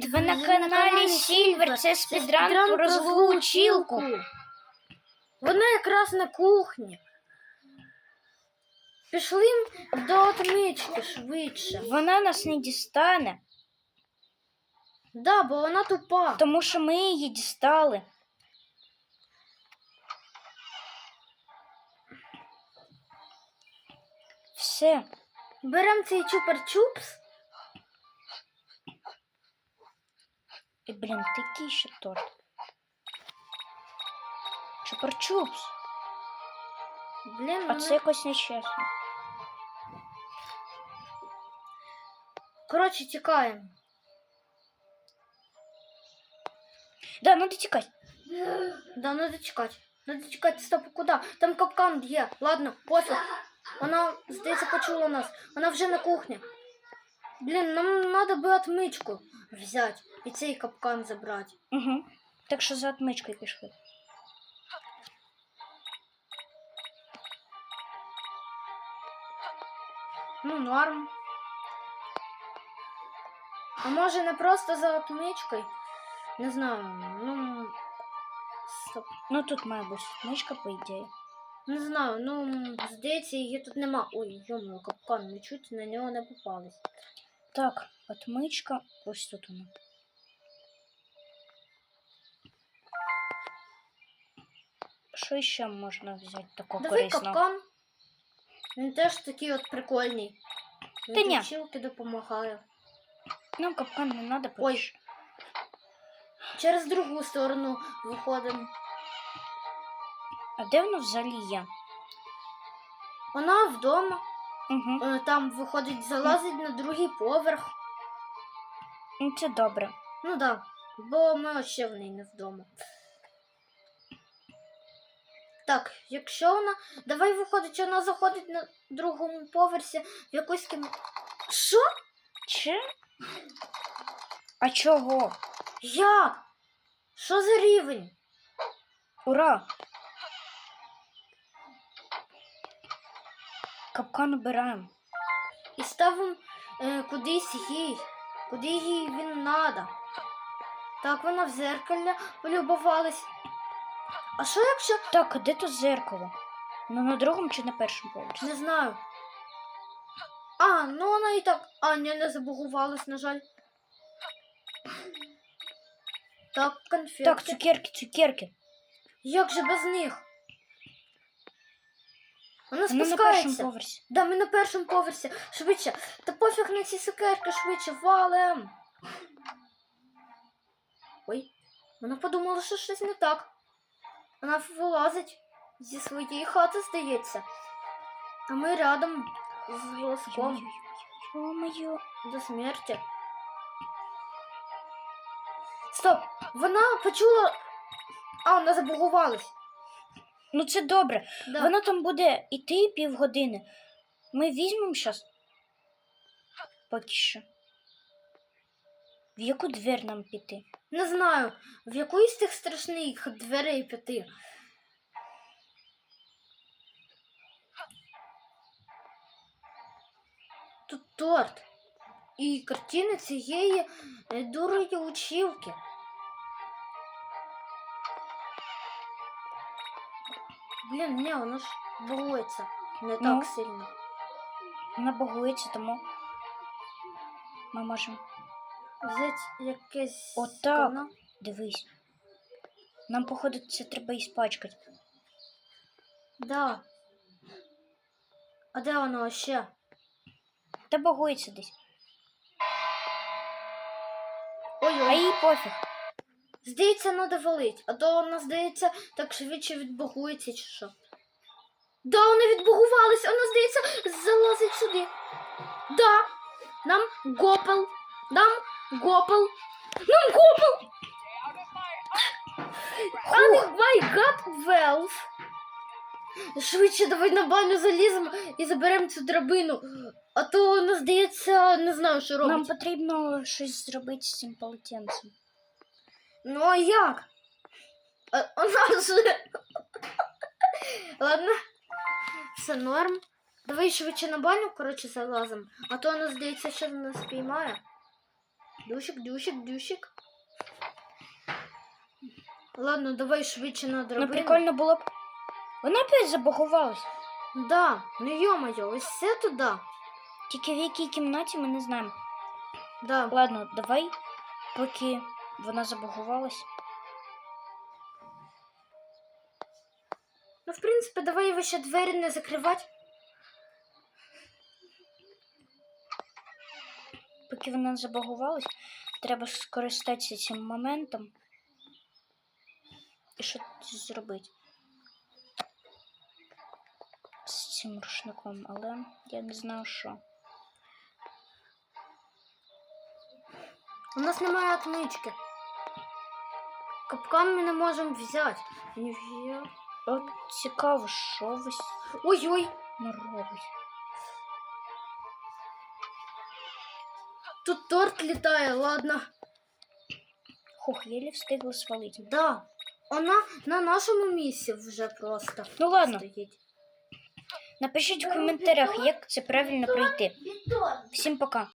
Привіт! Ви на каналі Сільвер. Це спідран про злу училку. Вона якраз на кухні. Пішли до отмички швидше. Вона нас не дістане, Да, бо вона тупа. тому що ми її дістали. Все. Беремо цей чупер-чупс. І, блін, такий ще торт. Чупар-чупс. Блін, А вона... це якось нечесно. коротше, тікаємо. Да, надо тікати. Да, надо чекати. Надо чекати, стоп, куди? Там капкан є. Ладно, пофіг. Вона, здається, почула нас. Вона вже на кухні. Блін, нам треба би отмичку взяти і цей капкан забрати. Угу. Так що за отмичкою пішли. Ну, норм. А може не просто за отмичкою? Не знаю. Ну. Стоп. Ну тут має бути отмичка, по ідеї. Не знаю, ну здається, її тут нема. Ой, йому капкан, ми чуть на нього не попались. Так, отмичка. Ось тут вона. Що ще можна взяти такого Давай корисного? капкан. Він теж такий от прикольний. Та ні. училки допомагає. Нам капкан не треба, Ой. Через другу сторону виходимо. А де воно взагалі є? Вона вдома. Угу. Там виходить, залазить на другий поверх. Ну, це добре. Ну да, бо ми ще в неї не вдома. Так, якщо вона. Давай виходить, вона заходить на другому поверсі в якусь кім... Що? Чи? А чого? Як? Що за рівень? Ура! Капкан обираємо. І ставимо е, кудись їй. Куди їй він надо. Так, вона в зеркалі полюбувалась. А що якщо. Так, а де тут зеркало? Ну на другому чи на першому поверсі? Не знаю. А, ну вона і так. А, ні, не забугувалась, на жаль. Так, конфетки. Так, цукерки, цукерки. Як же без них? Вона Вона на першому поверсі. Да, ми на першому поверсі. Швидше. Та пофіг на ці цукерки, швидше, валем. Ой, вона подумала, що щось не так. Вона вилазить зі своєї хати, здається. А ми рядом з волоском Ё-моё. до смерті. Стоп! Вона почула. А, вона забугувалась. Ну це добре. Да. Воно там буде іти півгодини. Ми візьмемо зараз. Поки що. В яку двір нам піти? Не знаю, в яку із тих страшних дверей піти. Тут торт і картина цієї е, дурої училки. Блін, ні, воно ж боїться не Ну. так сильно. Вона багується, тому ми можемо. Взять якесь. Отак. воно. Дивись. Нам, походу, це треба іспачкати. Да. А де воно ще? Та багується десь. А Ой-ой. їй пофіг. Здається, треба валить, а то вона, здається, так швидше відбагується чи що. Да, вона відбагувалась, вона, здається, залазить сюди. Да, нам гопел, нам гопел, нам гопел. А май гад велф. Швидше давай на баню заліземо і заберемо цю драбину. А то вона, здається, не знаю, що робить. Нам потрібно щось зробити з цим полотенцем. Ну а як? У нас же. Ладно. Все норм. Давай швидше на баню, коротше, залазимо. А то вона, здається, що нас спіймає. Дюшик, дюшик, дюшик. Ладно, давай швидше на Ну прикольно було б. Вона опять забагувалась. Да, ну ё-моё, ось все туди. Тільки в якій кімнаті ми не знаємо. Да. Ладно, давай, поки вона забагувалась. Ну, в принципі, давай його ще двері не закривати. Поки вона забагувалась, треба скористатися цим моментом. І що зробити з цим рушником, але я не знаю що. У нас немає отмички. Капкан ми не можемо взяти. От цікаво, що ви Ой-ой, робить. тут торт літає, ладно. Хух, єлі встигла свалити. Да. Вона на нашому місці вже просто Ну ладно, стоїть. напишіть в коментарях, як це правильно пройти. Всім пока.